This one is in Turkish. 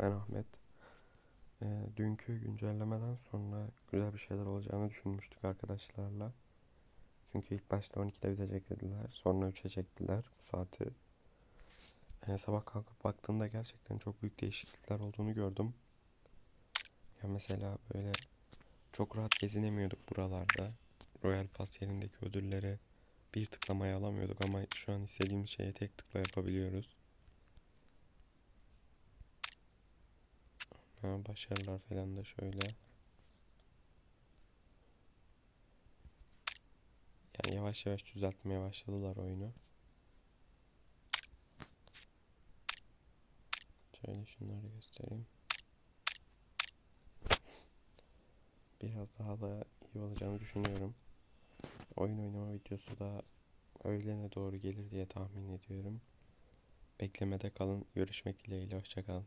Ben Ahmet. Ee, dünkü güncellemeden sonra güzel bir şeyler olacağını düşünmüştük arkadaşlarla. Çünkü ilk başta 12'de bitecek dediler. Sonra 3'e çektiler bu saati. Ee, sabah kalkıp baktığımda gerçekten çok büyük değişiklikler olduğunu gördüm. Ya mesela böyle çok rahat gezinemiyorduk buralarda. Royal Pass yerindeki ödülleri bir tıklamaya alamıyorduk ama şu an istediğimiz şeye tek tıkla yapabiliyoruz. Ha, başarılar falan da şöyle. Yani yavaş yavaş düzeltmeye başladılar oyunu. Şöyle şunları göstereyim. Biraz daha da iyi olacağını düşünüyorum. Oyun oynama videosu da öğlene doğru gelir diye tahmin ediyorum. Beklemede kalın. Görüşmek dileğiyle. Hoşça kalın.